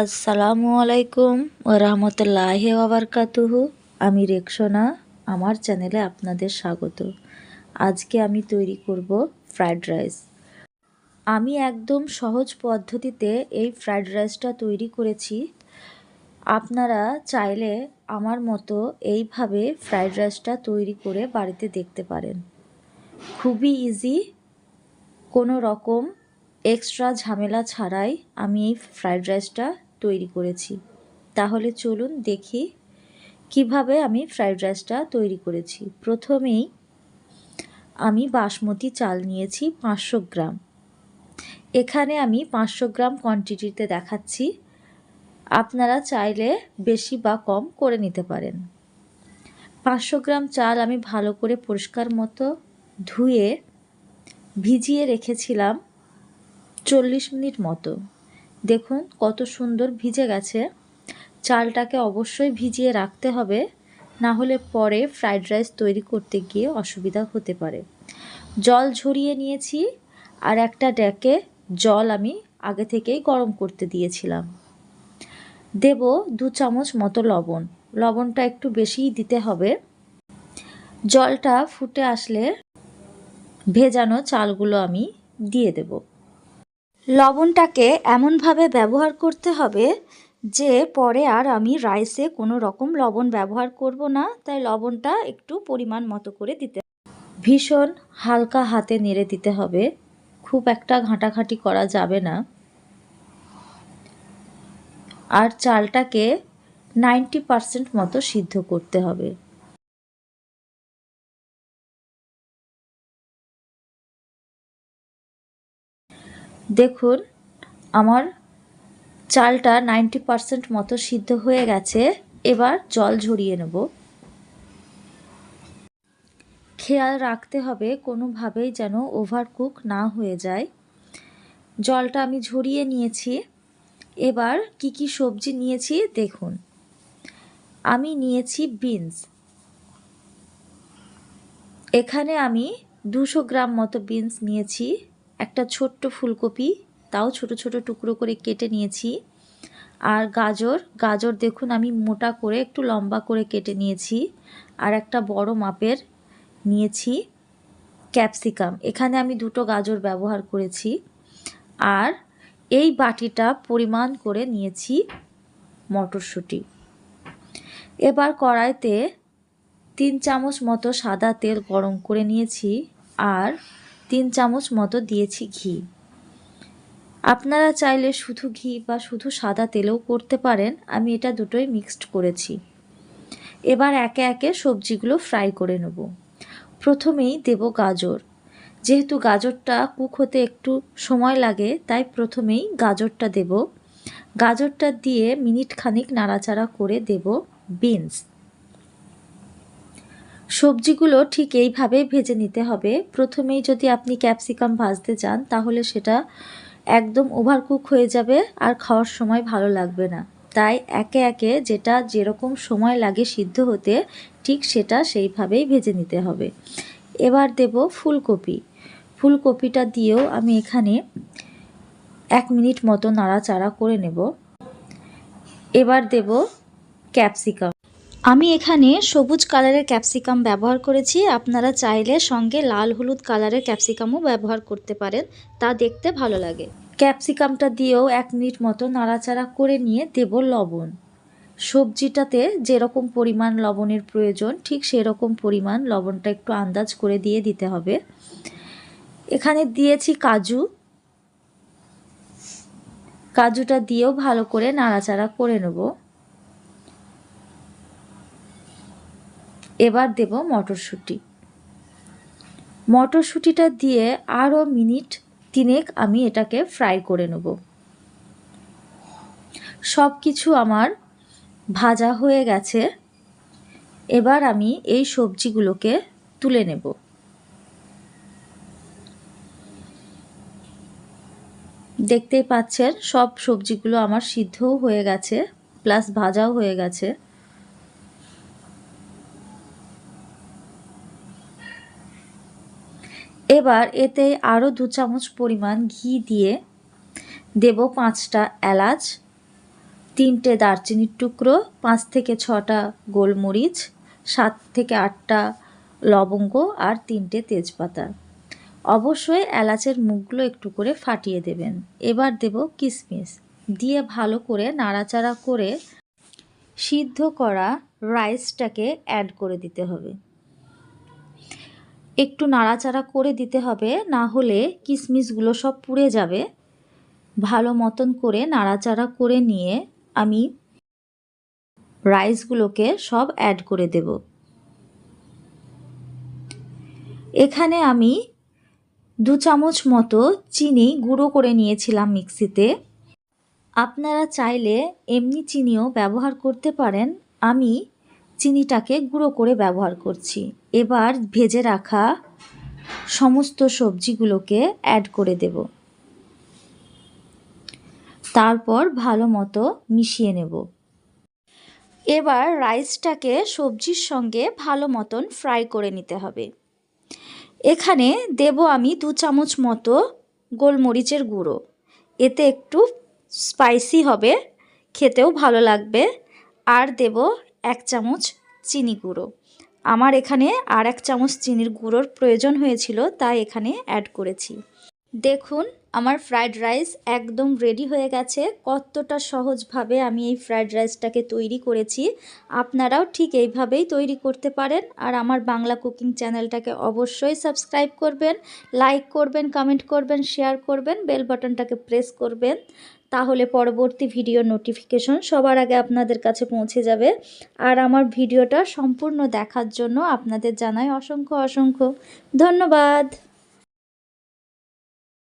আসসালামু আলাইকুম রহমতুল্লাহ ওবরকাতুহু আমি রেকসোনা আমার চ্যানেলে আপনাদের স্বাগত। আজকে আমি তৈরি করব ফ্রায়েড রাইস। আমি একদম সহজ পদ্ধতিতে এই ফ্রায়েড রাইসটা তৈরি করেছি। আপনারা চাইলে আমার মতো এইভাবে ফ্রায়েড রাইসটা তৈরি করে বাড়িতে দেখতে পারেন। খুবই ইজি কোনো রকম এক্সট্রা ঝামেলা ছাড়াই আমি এই ফ্রায়েড রাইসটা তৈরি করেছি। তাহলে চলুন দেখি কীভাবে আমি ফ্রায়েড রাইসটা তৈরি করেছি। প্রথমেই আমি বাসমতি চাল নিয়েছি পাঁচশো গ্রাম। এখানে আমি পাঁচশো গ্রাম কোয়ান্টিটিতে দেখাচ্ছি। আপনারা চাইলে বেশি বা কম করে নিতে পারেন। পাঁচশো গ্রাম চাল আমি ভালো করে পরিষ্কার মতো ধুয়ে ভিজিয়ে রেখেছিলাম। চল্লিশ মিনিট মতো। দেখুন কত সুন্দর ভিজে গেছে। চালটাকে অবশ্যই ভিজিয়ে রাখতে হবে, না হলে পরে ফ্রাইড রাইস তৈরি করতে গিয়ে অসুবিধা হতে পারে। জল ঝরিয়ে নিয়েছি আর একটা ড্যাকে জল আমি আগে থেকেই গরম করতে দিয়েছিলাম। দেব দু চামচ মতো লবণ। লবণটা একটু বেশিই দিতে হবে। জলটা ফুটে আসলে ভেজানো চালগুলো আমি দিয়ে দেবো। লবণটাকে এমনভাবে ব্যবহার করতে হবে যে পরে আর আমি রাইসে কোনো রকম লবণ ব্যবহার করব না। তাই লবণটা একটু পরিমাণ মতো করে দিতে ভীষণ হালকা হাতে নেড়ে দিতে হবে। খুব একটা ঘাঁটাঘাঁটি করা যাবে না। আর চালটাকে নাইনটি পারসেন্ট মতো সিদ্ধ করতে হবে। দেখুন, আমার চালটা নাইনটি পারসেন্ট মতো সিদ্ধ হয়ে গেছে। এবার জল ঝরিয়ে নেব। খেয়াল রাখতে হবে কোনোভাবেই যেন ওভারকুক না হয়ে যায়। জলটা আমি ঝরিয়ে নিয়েছি। এবার কি কি সবজি নিয়েছি দেখুন। আমি নিয়েছি বিনস এখানে আমি দুশো গ্রাম মতো বিনস নিয়েছি। একটা ছোট্ট ফুলকপি, তাও ছোট ছোট টুকরো করে কেটে নিয়েছি। আর গাজর গাজর দেখুন আমি মোটা করে, একটু লম্বা করে কেটে নিয়েছি। আর একটা বড় মাপের নিয়েছি ক্যাপসিকাম। এখানে আমি দুটো গাজর ব্যবহার করেছি। আর এই বাটিটা পরিমাণ করে নিয়েছি মটরশুঁটি। এবার কড়াইতে তিন চামচ মতো সাদা তেল গরম করে নিয়েছি। আর তিন চামচ মতো দিয়েছি ঘি। আপনারা চাইলে শুধু ঘি বা শুধু সাদা তেলেও করতে পারেন, আমি এটা দুটোই মিক্সড করেছি। এবার একে একে সবজিগুলো ফ্রাই করে নেব। প্রথমেই দেব গাজর। যেহেতু গাজরটা কুক হতে একটু সময় লাগে, তাই প্রথমেই গাজরটা দেব। গাজরটা দিয়ে মিনিট খানিক নাড়াচাড়া করে দেব বিনস সবজিগুলো ঠিক এইভাবেই ভেজে নিতে হবে। প্রথমেই যদি আপনি ক্যাপসিকাম ভাজতে চান, তাহলে সেটা একদম ওভারকুক হয়ে যাবে আর খাওয়ার সময় ভালো লাগবে না। তাই একে একে যেটা যেরকম সময় লাগে সিদ্ধ হতে, ঠিক সেটা সেইভাবেই ভেজে নিতে হবে। এবার দেব ফুলকপি। ফুলকপিটা দিয়েও আমি এখানে এক মিনিট মতো নাড়াচাড়া করে নেব। এবার দেব ক্যাপসিকাম। আমি এখানে সবুজ কালারের ক্যাপসিকাম ব্যবহার করেছি। আপনারা চাইলে সঙ্গে লাল হলুদ কালারের ক্যাপসিকামও ব্যবহার করতে পারেন। তা দেখতে ভালো লাগে। ক্যাপসিকামটা দিয়েও এক মিনিট মতো নাড়াচাড়া করে নিয়ে দেব লবণ। সবজিটাতে যেরকম পরিমাণ লবণের প্রয়োজন, ঠিক সেরকম পরিমাণ লবণটা একটু আন্দাজ করে দিয়ে দিতে হবে। এখানে দিয়েছি কাজু। কাজুটা দিয়েও ভালো করে নাড়াচাড়া করে নেব। এবার দেব মটরশুঁটি। মটরশুঁটিটা দিয়ে আরও মিনিট তিনেক আমি এটাকে ফ্রাই করে নেব। সব কিছু আমার ভাজা হয়ে গেছে। এবার আমি এই সবজিগুলোকে তুলে নেব। দেখতেই পাচ্ছেন, সব সবজিগুলো আমার সিদ্ধও হয়ে গেছে, প্লাস ভাজাও হয়ে গেছে। এবার এতে আরও দু চামচ পরিমাণ ঘি দিয়ে দেব পাঁচটা এলাচ, তিনটে দারচিনির টুকরো, পাঁচ থেকে ছটা গোলমরিচ, সাত থেকে আটটা লবঙ্গ আর তিনটে তেজপাতা। অবশ্যই এলাচের মুখগুলো একটু করে ফাটিয়ে দেবেন। এবার দেব কিশমিশ দিয়ে ভালো করে নাড়াচাড়া করে সিদ্ধ করা রাইসটাকে অ্যাড করে দিতে হবে। একটু নাড়াচাড়া করে দিতে হবে, না হলে কিশমিশগুলো সব পুড়ে যাবে। ভালো মতন করে নাড়াচাড়া করে নিয়ে আমি রাইসগুলোকে সব অ্যাড করে দেব। এখানে আমি দু চামচ মতো চিনি গুঁড়ো করে নিয়েছিলাম মিক্সিতে। আপনারা চাইলে এমনি চিনিও ব্যবহার করতে পারেন। আমি চিনিটাকে গুঁড়ো করে ব্যবহার করছি। এবার ভেজে রাখা সমস্ত সবজিগুলোকে অ্যাড করে দেব। তারপর ভালো মতো মিশিয়ে নেব। এবার রাইসটাকে সবজির সঙ্গে ভালো মতন ফ্রাই করে নিতে হবে। এখানে দেব আমি দু চামচ মতো গোলমরিচের গুঁড়ো। এতে একটু স্পাইসি হবে, খেতেও ভালো লাগবে। আর দেব এক চামচ চিনি গুঁড়ো। আমার এখানে আর এক চামচ চিনির গুঁড়োর প্রয়োজন হয়েছিল, তাই এখানে অ্যাড করেছি। দেখুন আমার ফ্রায়েড রাইস একদম রেডি হয়ে গেছে। কতটা সহজভাবে আমি এই ফ্রায়েড রাইসটাকে তৈরি করেছি। আপনারাও ঠিক এইভাবেই তৈরি করতে পারেন। আর আমার বাংলা কুকিং চ্যানেলটাকে অবশ্যই সাবস্ক্রাইব করবেন লাইক করবেন কমেন্ট করবেন শেয়ার করবেন বেল বাটনটাকে প্রেস করবেন। তাহলে পরবর্তী ভিডিও নোটিফিকেশন সবার আগে আপনাদের কাছে পৌঁছে যাবে। আর আমার ভিডিওটা সম্পূর্ণ দেখার জন্য আপনাদের জানাই অসংখ্য অসংখ্য ধন্যবাদ।